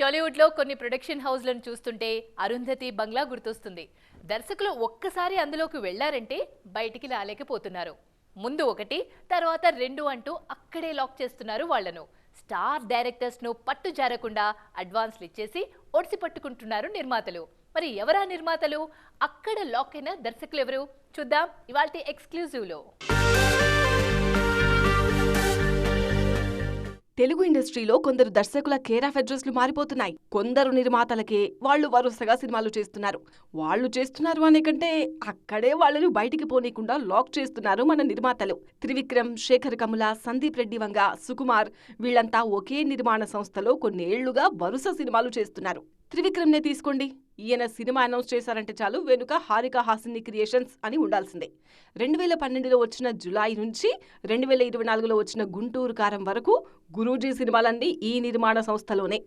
టాలీవుడ్లో కొన్ని ప్రొడక్షన్ హౌస్లను చూస్తుంటే అరుంధతి బంగ్లా గుర్తొస్తుంది. దర్శకులు ఒక్కసారి అందులోకి వెళ్ళారంటే బయటికి రాలేకపోతున్నారు. ముందు ఒకటి తర్వాత రెండు అంటూ అక్కడే లాక్ చేస్తున్నారు వాళ్ళను స్టార్ డైరెక్టర్స్ను పట్టు జారకుండా అడ్వాన్స్లు ఇచ్చేసి ఒడిసి పట్టుకుంటున్నారు నిర్మాతలు. మరి ఎవరా నిర్మాతలు? అక్కడ లాక్ అయిన దర్శకులు ఎవరు? చూద్దాం ఇవాళ ఎక్స్క్లూజివ్లో. తెలుగు ఇండస్ట్రీలో కొందరు దర్శకుల కేర్ ఆఫ్ అడ్రస్లు మారిపోతున్నాయి. కొందరు నిర్మాతలకే వాళ్ళు వరుసగా సినిమాలు చేస్తున్నారు. వాళ్ళు చేస్తున్నారు అనే కంటే అక్కడే వాళ్ళను బయటికి పోనీకుండా లాక్ చేస్తున్నారు మన నిర్మాతలు. త్రివిక్రమ్ శేఖర్ కముల సందీప్ రెడ్డి వంగ సుకుమార్ వీళ్ళంతా ఒకే నిర్మాణ సంస్థలో కొన్నేళ్ళుగా వరుస సినిమాలు చేస్తున్నారు. త్రివిక్రమ్నే తీసుకోండి. ఈయన సినిమా అనౌన్స్ చేశారంటే చాలు వెనుక హారిక హాసిని క్రియేషన్స్ అని ఉండాల్సిందే. రెండు వేల పన్నెండులో వచ్చిన జులై నుంచి రెండు వేల ఇరవై నాలుగులో వచ్చిన గుంటూరు కారం వరకు గురూజీ సినిమాలన్నీ ఈ నిర్మాణ సంస్థలోనే.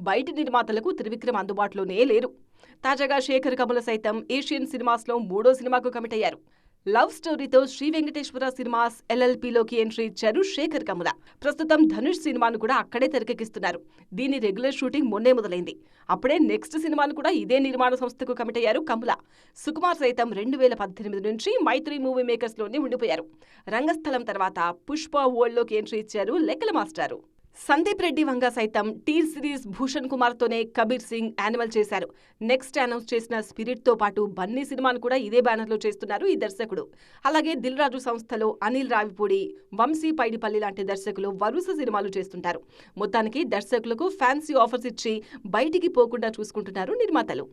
బయటి నిర్మాతలకు త్రివిక్రమ్ అందుబాటులోనే లేరు. తాజాగా శేఖర్ కమల సైతం ఏషియన్ సినిమాస్లో మూడో సినిమాకు కమిట్ అయ్యారు. లవ్ స్టోరీతో శ్రీ వెంకటేశ్వర సినిమాస్ ఎల్ఎల్పిలోకి ఎంట్రీ ఇచ్చారు శేఖర్ కముల. ప్రస్తుతం ధనుష్ సినిమాను కూడా అక్కడే తెరకెక్కిస్తున్నారు. దీని రెగ్యులర్ షూటింగ్ మొన్నే మొదలైంది. అప్పుడే నెక్స్ట్ సినిమాను కూడా ఇదే నిర్మాణ సంస్థకు కమిట్ అయ్యారు కముల. సుకుమార్ సైతం రెండు వేల పద్దెనిమిది నుంచి మైత్రి మూవీ మేకర్స్లోనే ఉండిపోయారు. రంగస్థలం తర్వాత పుష్ప వరల్డ్లోకి ఎంట్రీ ఇచ్చారు లెక్కల మాస్టారు. సందీప్ రెడ్డి వంగ సైతం టీర్ సిరీస్ భూషణ్ కుమార్తోనే కబీర్ సింగ్ యానిమల్ చేశారు. నెక్స్ట్ అనౌన్స్ చేసిన స్పిరిట్తో పాటు బన్నీ సినిమాను కూడా ఇదే బ్యానర్లో చేస్తున్నారు ఈ దర్శకుడు. అలాగే దిల్ రాజు సంస్థలో అనిల్ రావిపూడి వంశీ పైడిపల్లి లాంటి దర్శకులు వరుస సినిమాలు చేస్తుంటారు. మొత్తానికి దర్శకులకు ఫ్యాన్సీ ఆఫర్స్ ఇచ్చి బయటికి పోకుండా చూసుకుంటున్నారు నిర్మాతలు.